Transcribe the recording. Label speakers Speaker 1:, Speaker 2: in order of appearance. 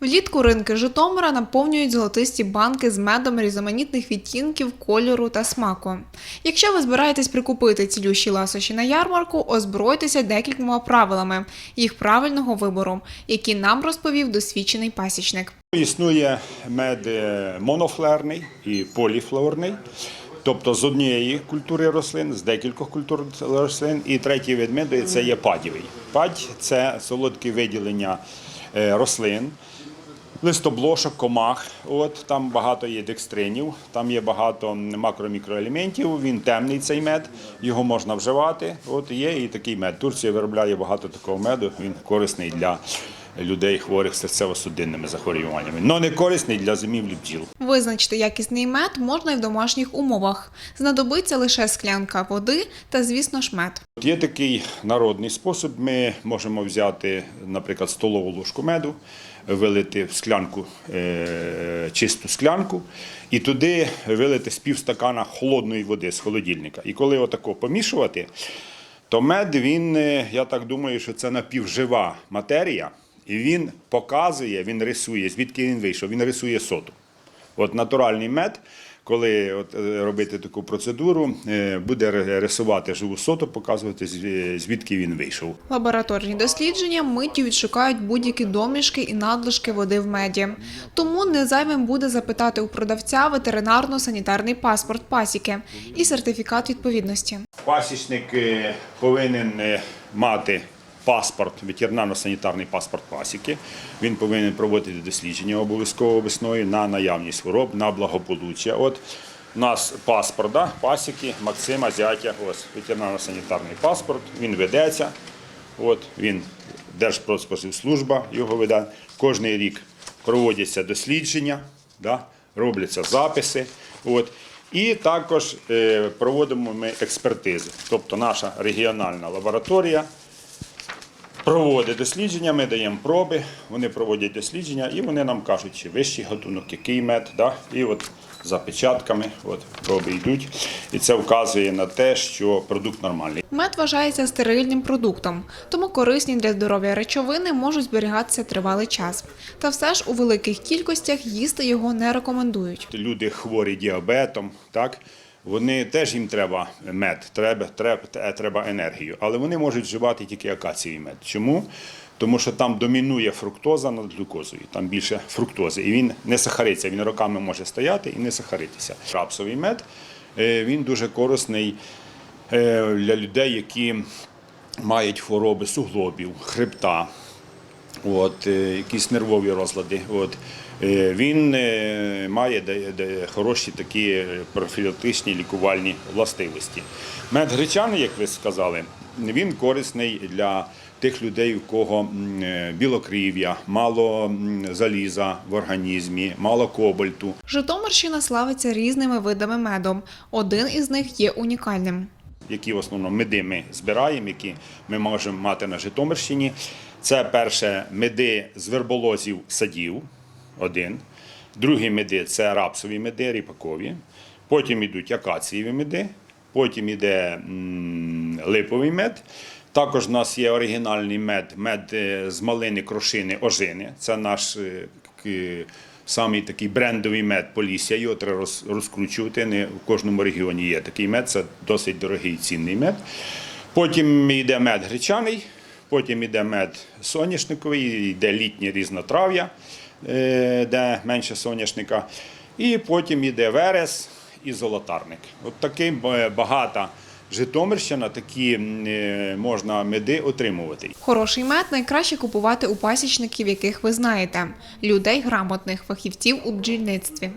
Speaker 1: Влітку ринки Житомира наповнюють золотисті банки з медом різноманітних відтінків, кольору та смаку. Якщо ви збираєтесь прикупити цілющі ласощі на ярмарку, озбройтеся декількома правилами їх правильного вибору, які нам розповів досвідчений пасічник.
Speaker 2: Існує мед е, монофлерний і поліфлорний, тобто з однієї культури рослин, з декількох культур рослин. І третій вид меду це є падівий. Падь це солодкі виділення е, рослин. Листоблошок, комах, от там багато є декстринів, там є багато макро-мікроелементів. Він темний цей мед, його можна вживати. От є і такий мед. Турція виробляє багато такого меду. Він корисний для людей хворих серцево-судинними захворюваннями, але не корисний для зимівлі бджіл.
Speaker 1: Визначити якісний мед можна і в домашніх умовах. Знадобиться лише склянка води та, звісно ж, мед.
Speaker 2: От Є такий народний спосіб. Ми можемо взяти, наприклад, столову ложку меду, вилити в склянку, е, чисту склянку, і туди вилити з півстакана холодної води з холодильника. І коли отако помішувати, то мед, він, е, я так думаю, що це напівжива матерія, і він показує, він рисує, звідки він вийшов, він рисує соту. От натуральний мед, коли от, е, робити таку процедуру, е, буде ри- рисувати живу соту, показувати звідки він вийшов.
Speaker 1: Лабораторні дослідження миттю відшукають будь-які домішки і надлишки води в меді. Тому не зайвим буде запитати у продавця ветеринарно-санітарний паспорт пасіки і сертифікат відповідності.
Speaker 2: Пасічник е, повинен мати паспорт, ветеринарно-санітарний паспорт пасіки. Він повинен проводити дослідження обов'язково весною на наявність хвороб, на благополуччя. От у нас паспорт да, пасіки Максима Зятя, ось ветеринарно-санітарний паспорт, він ведеться. От він Держпродспоживслужба його веде. Кожний рік проводяться дослідження, да, робляться записи. От. І також е, проводимо ми експертизи. Тобто наша регіональна лабораторія проводить дослідження, ми даємо проби, вони проводять дослідження і вони нам кажуть, чи вищий гатунок, який мед. Да? І от за печатками от, проби йдуть. І це вказує на те, що продукт нормальний.
Speaker 1: Мед вважається стерильним продуктом, тому корисні для здоров'я речовини можуть зберігатися тривалий час. Та все ж у великих кількостях їсти його не рекомендують.
Speaker 2: люди хворі діабетом, так, вони теж їм треба мед, треба, треба, треба енергію, але вони можуть вживати тільки акацієвий мед. Чому? Тому що там домінує фруктоза над глюкозою, там більше фруктози, і він не сахариться, він роками може стояти і не сахаритися. Рапсовий мед е, він дуже корисний е, для людей, які мають хвороби суглобів, хребта, от, е, якісь нервові розлади. От. Е, Він е, має хороші такі профілактичні лікувальні властивості. Мед гречаний, як ви сказали, він корисний для тих людей, у кого білокрів'я, мало заліза в організмі, мало кобальту.
Speaker 1: Житомирщина славиться різними видами меду. Один із них є унікальним.
Speaker 2: Які в основному меди ми збираємо, які ми можемо мати на Житомирщині. Це перше меди з верболозів садів, один. Другі меди це рапсові меди, ріпакові. Потім йдуть акацієві меди, потім йде липовий мед. Також у нас є оригінальний мед, мед е, з малини, крошини, ожини. Це наш е, самий такий брендовий мед Полісся. Його треба розкручувати. Не в кожному регіоні є такий мед. Це досить дорогий цінний мед. Потім йде мед гречаний, потім йде мед соняшниковий, йде літнє різнотрав'я, е, де менше соняшника. І потім йде верес і золотарник. От такий е, багата Житомирщина, такі е, можна меди отримувати.
Speaker 1: Хороший мед найкраще купувати у пасічників, яких ви знаєте, людей грамотних фахівців у бджільництві.